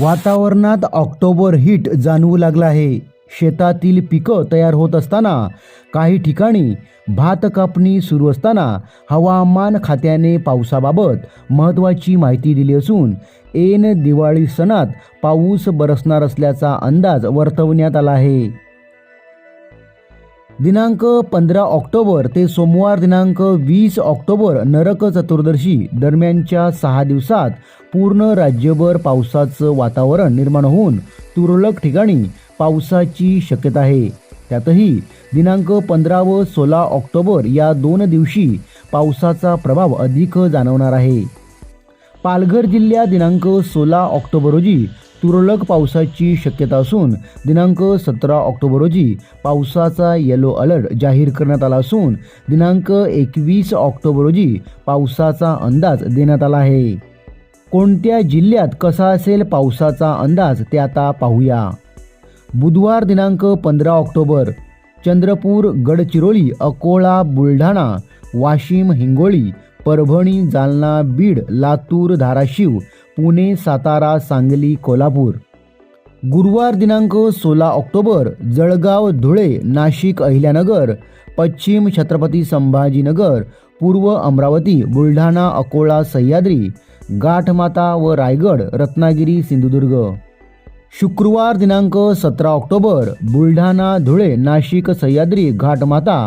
वातावरणात October heat जाणवू लागला आहे. शेतातील पिकं तयार होत असताना काही ठिकाणी भात कापणी सुरू असताना हवामान खात्याने पावसाबाबत महत्त्वाची माहिती दिली असून ऐन दिवाळी सणात पाऊस बरसणार असल्याचा अंदाज वर्तवण्यात आला आहे. दिनांक पंधरा ऑक्टोबर ते सोमवार दिनांक वीस ऑक्टोबर नरक चतुर्दशी दरम्यानच्या सहा दिवसात पूर्ण राज्यभर पावसाचं वातावरण निर्माण होऊन तुरळक ठिकाणी पावसाची शक्यता आहे. त्यातही दिनांक पंधरा व सोळा ऑक्टोबर या दोन दिवशी पावसाचा प्रभाव अधिक जाणवणार आहे. पालघर जिल्ह्यात दिनांक सोळा ऑक्टोबर रोजी तुरळक पावसाची शक्यता असून दिनांक सतरा ऑक्टोबर रोजी पावसाचा येलो अलर्ट जाहीर करण्यात आला असून दिनांक एकवीस ऑक्टोबर रोजी पावसाचा अंदाज देण्यात आला आहे. कोणत्या जिल्ह्यात कसा असेल पावसाचा अंदाज ते आता पाहूया. बुधवार दिनांक पंधरा ऑक्टोबर चंद्रपूर गडचिरोली अकोला बुलढाणा वाशिम हिंगोली परभणी जालना बीड लातूर धाराशिव पुणे सातारा सांगली कोल्हापूर. गुरुवार दिनांक सोळा ऑक्टोबर जळगाव धुळे नाशिक अहिल्यानगर पश्चिम छत्रपती संभाजीनगर पूर्व अमरावती बुलढाणा अकोला सह्याद्री गाठमाता व रायगड रत्नागिरी सिंधुदुर्ग. शुक्रवार दिनांक सतरा ऑक्टोबर बुलढाणा धुळे नाशिक सह्याद्री घाटमाता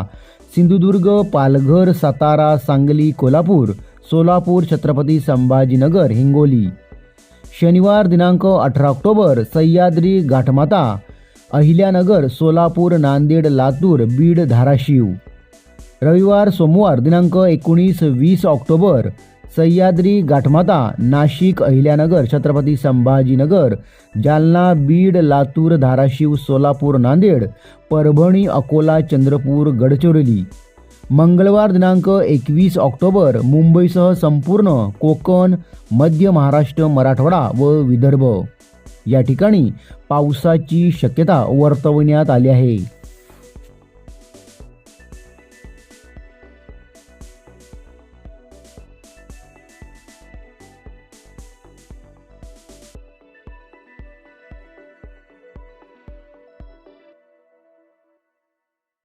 सिंधुदुर्ग पालघर सातारा सांगली कोल्हापूर सोलापूर छत्रपती संभाजीनगर, हिंगोली. शनिवार दिनांक अठरा ऑक्टोबर, सह्याद्री घाटमाता, अहिल्यानगर, सोलापूर, नांदेड, लातूर, बीड, धाराशिव. रविवार सोमवार दिनांक एकोणीस वीस ऑक्टोबर, सह्याद्री गाठमाता नाशिक, अहिल्यानगर, छत्रपती संभाजीनगर, जालना, बीड, लातूर, धाराशिव, सोलापूर, नांदेड, परभणी, अकोला, चंद्रपूर, गडचिरोली. मंगळवार दिनांक एकवीस ऑक्टोबर मुंबईसह संपूर्ण कोकण मध्य महाराष्ट्र मराठवाडा व विदर्भ. या ठिकाणी पावसाची शक्यता वर्तवण्यात आली आहे.